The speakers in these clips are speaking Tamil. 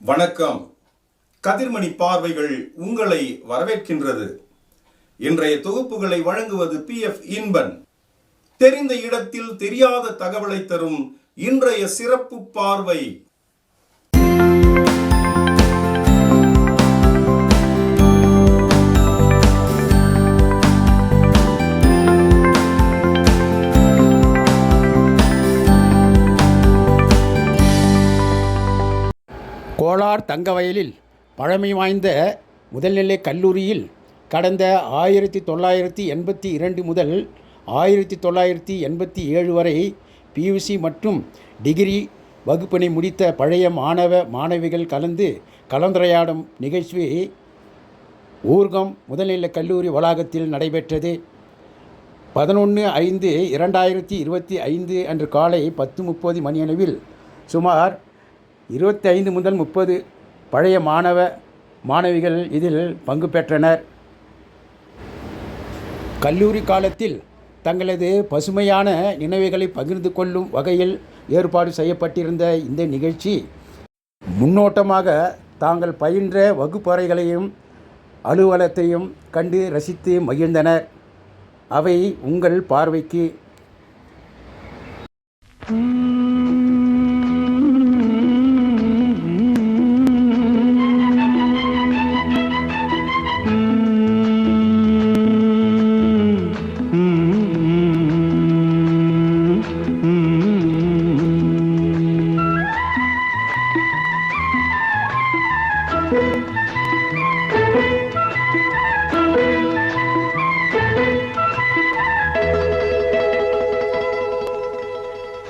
வணக்கம். கதிர்மணி பார்வைகள் உங்களை வரவேற்கின்றது. இன்றைய தொகுப்புகளை வழங்குவது பி. எஃப். இன்பன். தெரிந்த இடத்தில் தெரியாத தகவலை தரும் இன்றைய சிறப்பு பார்வை கோலார் தங்கவயலில் பழமை வாய்ந்த முதல்நிலை கல்லூரியில் கடந்த ஆயிரத்தி தொள்ளாயிரத்தி எண்பத்தி இரண்டு முதல் ஆயிரத்தி தொள்ளாயிரத்தி எண்பத்தி ஏழு வரை பியூசி மற்றும் டிகிரி வகுப்பினை முடித்த பழைய மாணவ மாணவிகள் கலந்து கலந்துரையாடும் நிகழ்ச்சி ஊர்கம் முதல்நிலை கல்லூரி வளாகத்தில் நடைபெற்றது. பதினொன்று ஐந்து இரண்டாயிரத்தி இருபத்தி ஐந்து அன்று காலை பத்து முப்பது மணியளவில் சுமார் இருபத்தைந்து முதல் முப்பது பழைய மாணவ மாணவிகள் இதில் பங்கு பெற்றனர். கல்லூரி காலத்தில் தங்களது பசுமையான நினைவுகளை பகிர்ந்து கொள்ளும் வகையில் ஏற்பாடு செய்யப்பட்டிருந்த இந்த நிகழ்ச்சி முன்னோட்டமாக தாங்கள் பயின்ற வகுப்பறைகளையும் அலுவலகத்தையும் கண்டு ரசித்து மகிழ்ந்தனர். அவை உங்கள் பார்வைக்கு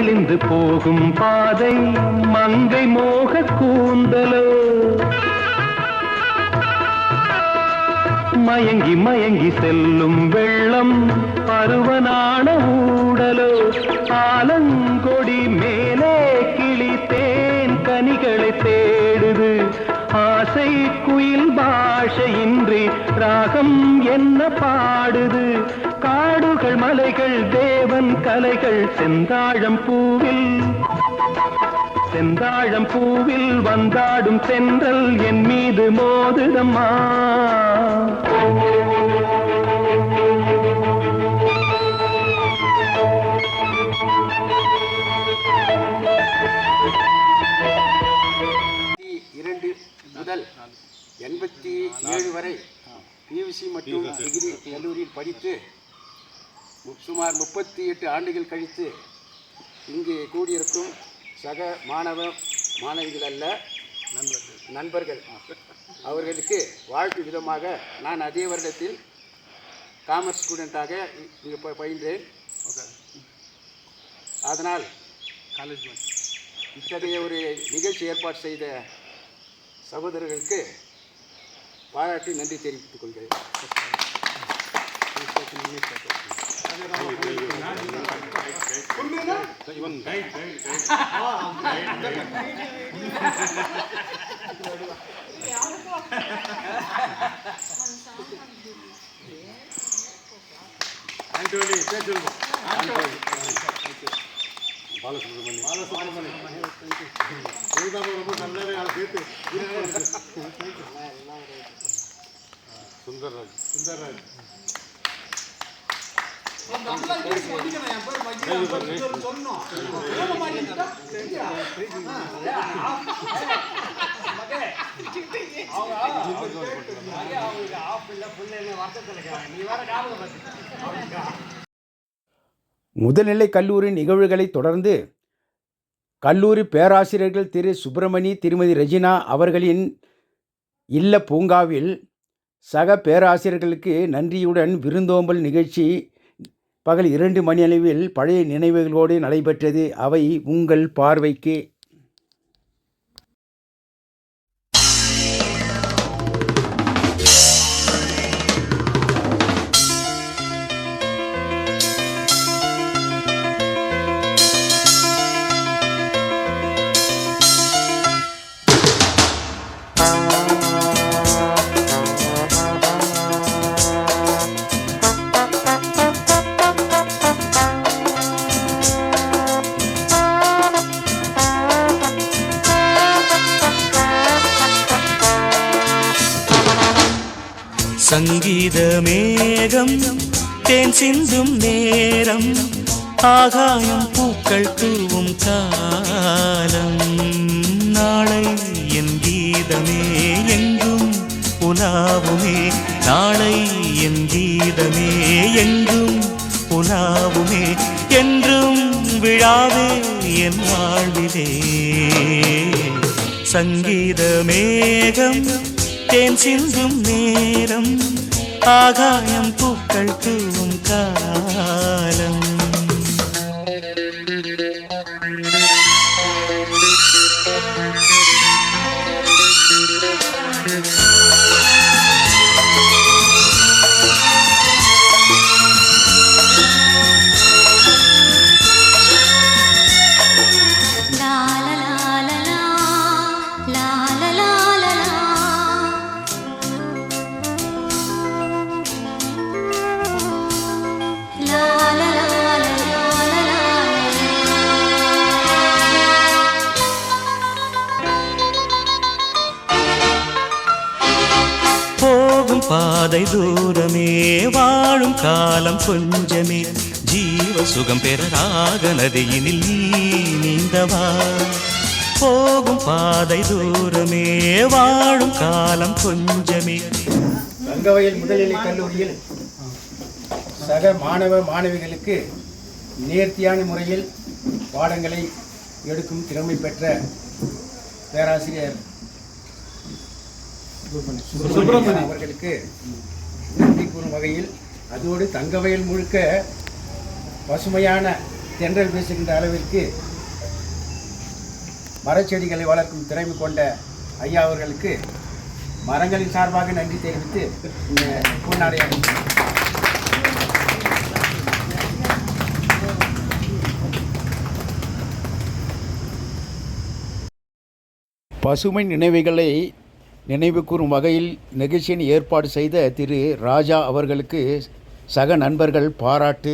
வளைந்து போகும் பாதை மங்கை மோக கூந்தலோ. மயங்கி மயங்கி செல்லும் வெள்ளம் பருவனான ஊடலோ. ஆலங்கொடி மேலே கிளி தேன் கனிகளை தேடுது. ஆசை குயில் பாஷையின்றி ராகம் என்ன பாடுது. காடுகள் மலைகள் தேவன் கலைகள் செந்தாழம் பூவில். செந்தாழம் பூவில் வந்தாடும் தென்றல் என் மீது மோதுதம்மா. இரண்டு முதல் எண்பத்தி ஏழு வரை பியூசி மற்றும் டிகிரி கல்லூரியில் படித்து சுமார் முப்பத்தி எட்டு ஆண்டுகள் கழித்து இங்கு கூடியிருக்கும் சக மாணவ மாணவிகள் அல்ல நண்பர்கள். நண்பர்கள். அவர்களுக்கு வாழ்த்து விதமாக நான் அதே வருடத்தில் காமர்ஸ் ஸ்டூடெண்ட்டாக இங்கே ப- பயின்றேன். அதனால் காலேஜ் இத்தகைய ஒரு நிகழ்ச்சி ஏற்பாடு செய்த சகோதரர்களுக்கு பாராட்டி நன்றி தெரிவித்துக் கொள்கிறேன். ஆண்டோனி பேர் சொல்லுங்க ஆண்டோனி பாலசுப்ரமணியம். பாலசுப்ரமணியம். இதுதான் ரொம்ப நல்லாவே அதை சேர்த்து சுந்தர்ராஜ். சுந்தர்ராஜ். முதல்நிலை கல்லூரி நிகழ்வுகளை தொடர்ந்து கல்லூரி பேராசிரியர்கள் திரு. சுப்பிரமணி திருமதி ரஜினா அவர்களின் இல்ல பூங்காவில் சக பேராசிரியர்களுக்கு நன்றியுடன் விருந்தோம்பல் நிகழ்ச்சி பகல் இரண்டு மணி அளவில் பழைய நினைவுகளோடு நடைபெற்றது. அவை உங்கள் பார்வைக்கு சங்கீத மேகம் தேன் சிந்தும் நேரம் ஆகாயம் பூக்கள் தூவும் காலம். நாளை என் கீதமே எங்கும் உலாவுமே நாளை என் கீதமே எங்கும் உலாவுமே என்றும் விழாவே என் வாழ்விலே. சங்கீத மேகம் தேன் சிந்தும் நேரம். ஆகாயம் பூக்கள் தூவும் காலம். பாதை தூரமே வாழும் காலம் கொஞ்சமே. ஜீவ சுகம் பெற ராக நதியினில் நீ நீந்தவா? போகும் பாதை தூரமே வாழும் காலம் கொஞ்சமே. கங்கவயல் முதல்நிலை கல்லூரியில் சக மாணவ மாணவிகளுக்கு நேர்த்தியான முறையில் பாடங்களை எடுக்கும் திறமை பெற்ற பேராசிரியர் சுப்பிரமணியன் அவர்களுக்கு நன்றி கூறும் வகையில் அதோடு தங்கவயல் முழுக்க பசுமையான தென்றல் வீசுகின்ற அளவிற்கு மரச்செடிகளை வளர்க்கும் திறமை கொண்ட ஐயா அவர்களுக்கு மரங்களின் சார்பாக நன்றி தெரிவித்து இந்த பூநாடை. பசுமை நினைவுகளை நினைவு கூறும் வகையில் நிகழ்ச்சியின் ஏற்பாடு செய்த திரு ராஜா அவர்களுக்கு சக நண்பர்கள் பாராட்டு